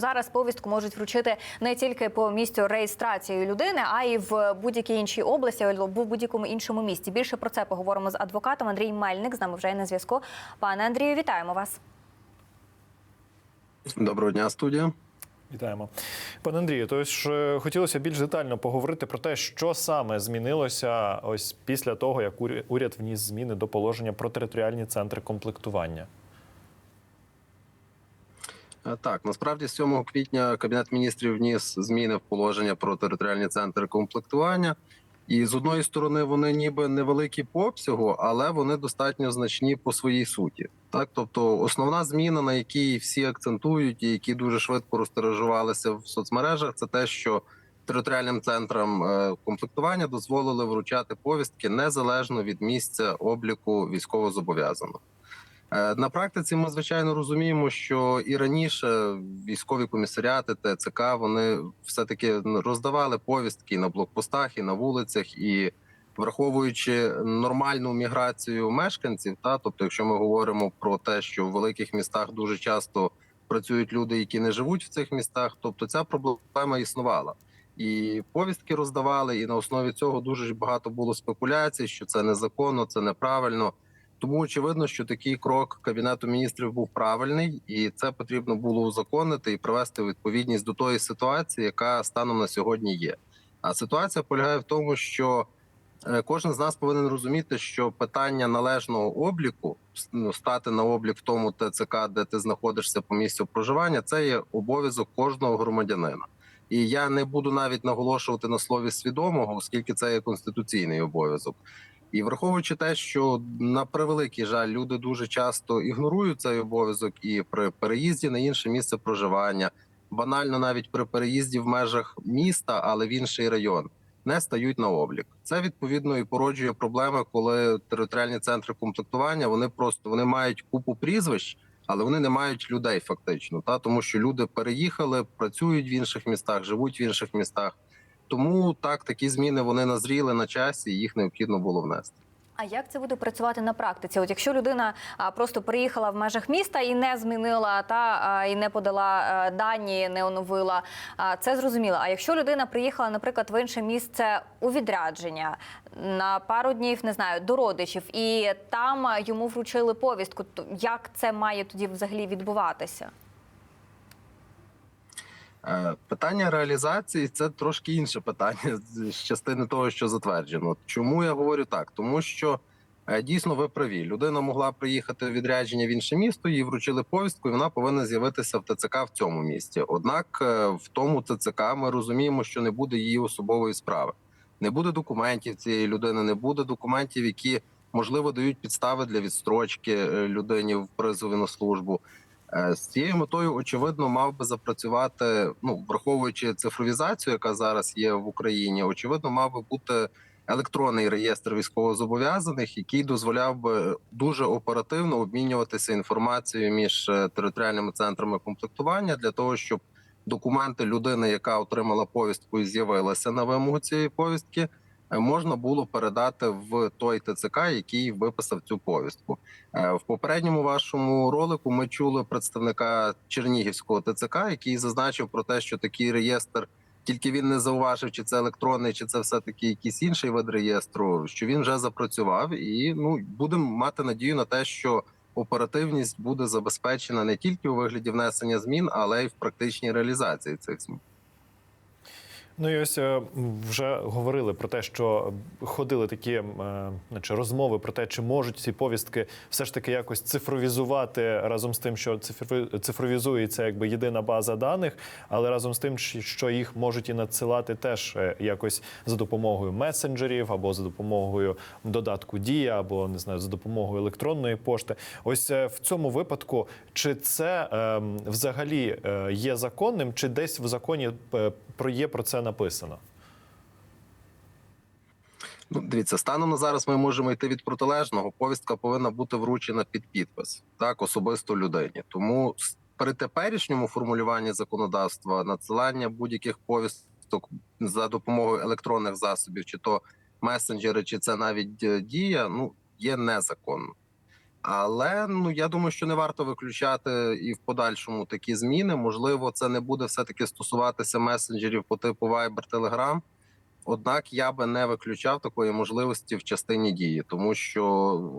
Зараз повістку можуть вручити не тільки по місцю реєстрації людини, а й в будь-якій іншій області або в будь-якому іншому місті. Більше про це поговоримо з адвокатом Андрій Мельник. З нами вже є на зв'язку. Пане Андрію, вітаємо вас. Доброго дня, студія. Вітаємо, пане Андрію. Тож е, хотілося більш детально поговорити про те, що саме змінилося ось після того, як уря- уряд вніс зміни до положення про територіальні центри комплектування. Е, Так, насправді з 7 квітня Кабінет міністрів вніс зміни в положення про територіальні центри комплектування. І з одної сторони вони ніби невеликі по обсягу, але вони достатньо значні по своїй суті. Так, тобто, основна зміна, на якій всі акцентують, і які дуже швидко розтиражувалися в соцмережах, це те, що територіальним центрам е, комплектування дозволили вручати повістки незалежно від місця обліку військовозобов'язаного. Е, На практиці ми звичайно розуміємо, що і раніше військові комісаріати ТЦК вони все таки роздавали повістки на блокпостах, і на вулицях, і враховуючи нормальну міграцію мешканців, та тобто, якщо ми говоримо про те, що в великих містах дуже часто працюють люди, які не живуть в цих містах, тобто ця проблема існувала. І повістки роздавали, і на основі цього дуже багато було спекуляцій, що це незаконно, це неправильно. Тому очевидно, що такий крок кабінету міністрів був правильний, і це потрібно було узаконити і привести відповідність до тої ситуації, яка станом на сьогодні є. А ситуація полягає в тому, що е, кожен з нас повинен розуміти, що питання належного обліку, ну, стати на облік в тому ТЦК, де ти знаходишся по місцю проживання, це є обов'язок кожного громадянина. І я не буду навіть наголошувати на слові свідомого, оскільки це є конституційний обов'язок. І враховуючи те, що на превеликий жаль, люди дуже часто ігнорують цей обов'язок і при переїзді на інше місце проживання, банально навіть при переїзді в межах міста, але в інший район, не стають на облік. Це відповідно і породжує проблеми, коли територіальні центри комплектування вони просто вони мають купу прізвищ, але вони не мають людей фактично. Та тому, що люди переїхали, працюють в інших містах, живуть в інших містах. Тому так такі зміни вони назріли на часі, і їх необхідно було внести. А як це буде працювати на практиці? От якщо людина просто приїхала в межах міста і не змінила та і не подала а, дані, не оновила, це зрозуміло. А якщо людина приїхала, наприклад, в інше місце у відрядження на пару днів, не знаю, до родичів, і там йому вручили повістку, то як це має тоді взагалі відбуватися? Е, Питання реалізації це трошки інше питання з частини того, що затверджено. Чому я говорю так? Тому що е, дійсно ви праві. Людина могла приїхати в відрядження в інше місто, їй вручили повістку, і вона повинна з'явитися в ТЦК в цьому місті. Однак е, в тому ТЦК ми розуміємо, що не буде її особової справи, не буде документів цієї людини, не буде документів, які можливо дають підстави для відстрочки людині в призові на службу. Е, З цією метою очевидно мав би запрацювати. Ну враховуючи цифровізацію, яка зараз є в Україні, очевидно, мав би бути електронний реєстр військовозобов'язаних, який дозволяв би дуже оперативно обмінюватися інформацією між е, територіальними центрами комплектування для того, щоб документи людини, яка отримала повістку і з'явилася на вимогу цієї повістки, можна було передати в той ТЦК, який виписав цю повістку. Е, В попередньому вашому ролику ми чули представника Чернігівського ТЦК, який зазначив про те, що такий реєстр, тільки він не зауважив, чи це електронний, чи це все таки якийсь інший вид реєстру, що він вже запрацював, і ну будемо мати надію на те, що оперативність буде забезпечена не тільки у вигляді внесення змін, але й в практичній реалізації цих змін. Ну і ось е, вже говорили про те, що ходили такі е, наче розмови про те, чи можуть ці повістки все ж таки якось цифровізувати разом з тим, що цифровізується якби єдина база даних, але разом з тим, що- їх можуть і надсилати теж е, якось за допомогою месенджерів або за допомогою додатку Дія, або не знаю, за допомогою електронної пошти. Ось в цьому випадку, чи це е, взагалі є законним, чи десь в законі про є про це написано? Ну, дивіться, станом на зараз ми можемо йти від протилежного. Повістка повинна бути вручена під підпис, так особисто людині. Тому при теперішньому формулюванні законодавства надсилання будь-яких повісток за допомогою електронних засобів, чи то месенджери, чи це навіть е, дія, ну є незаконно. Але ну я думаю, що не варто виключати і в подальшому такі зміни. Можливо, це не буде все таки стосуватися месенджерів по типу Viber, Telegram. Однак я би не виключав такої можливості в частині дії, тому що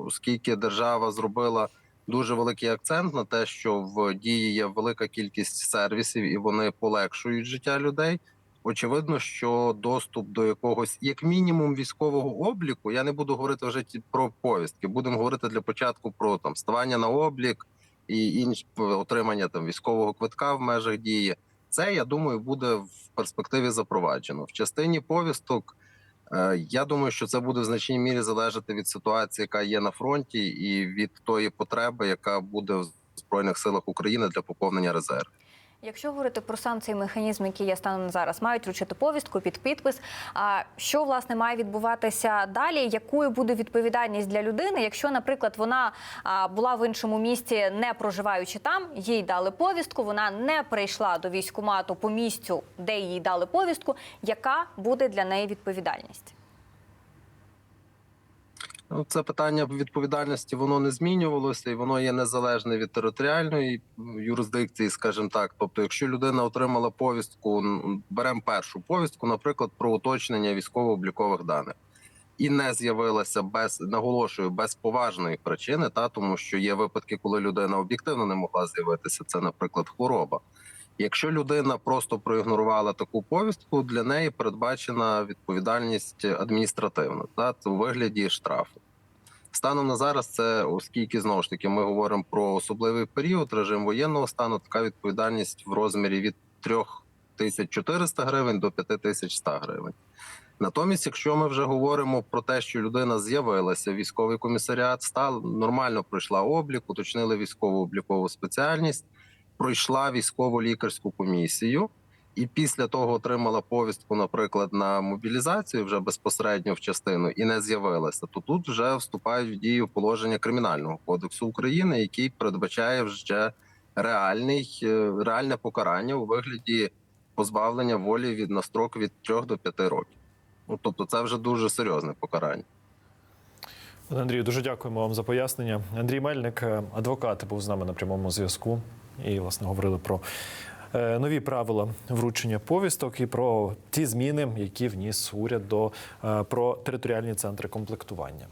оскільки держава зробила дуже великий акцент на те, що в дії є велика кількість сервісів і вони полегшують життя людей. Очевидно, що доступ до якогось, як мінімум, військового обліку, я не буду говорити вже про повістки. Будемо говорити для початку про там ставання на облік і інш отримання там військового квитка в межах дії. Це я думаю буде в перспективі запроваджено в частині повісток. е, Я думаю, що це буде в значній мірі залежати від ситуації, яка є на фронті, і від тої потреби, яка буде в збройних силах України для поповнення резервів. Якщо говорити про сам цей механізм, який є станом зараз, мають вручити повістку під підпис. А що власне має відбуватися далі? Якою буде відповідальність для людини, якщо, наприклад, вона була в іншому місті, не проживаючи там, їй дали повістку, вона не прийшла до військкомату по місцю, де їй дали повістку. Яка буде для неї відповідальність? Ну, це питання відповідальності воно не змінювалося, і воно є незалежне від територіальної юрисдикції, скажімо так. Тобто, якщо людина отримала повістку, беремо першу повістку, наприклад, про уточнення військово-облікових даних, і не з'явилася без наголошую без поважної причини, та тому що є випадки, коли людина об'єктивно не могла з'явитися. Це, наприклад, хвороба. Якщо людина просто проігнорувала таку повістку, для неї передбачена відповідальність адміністративна, та у вигляді штрафу. Станом на зараз це, оскільки знову ж таки ми говоримо про особливий період, режим воєнного стану, така відповідальність в розмірі від 3400 гривень до 5100 гривень. Натомість, якщо ми вже говоримо про те, що людина з'явилася, військовий комісаріат стала нормально пройшла облік, уточнили військову облікову спеціальність, пройшла військово лікарську комісію, і після того отримала повістку, наприклад, на мобілізацію вже безпосередньо в частину і не з'явилася, то тут вже вступають в дію положення кримінального кодексу України, який передбачає вже реальний е, реальне покарання у вигляді позбавлення волі від на строк від 3 до 5 років. Ну тобто, це вже дуже серйозне покарання. Андрію, дуже дякуємо вам за пояснення. Андрій Мельник, е, адвокат, був з нами на прямому зв'язку. І, власне, говорили про е, нові правила вручення повісток і про ті зміни, які вніс уряд до е, про територіальні центри комплектування.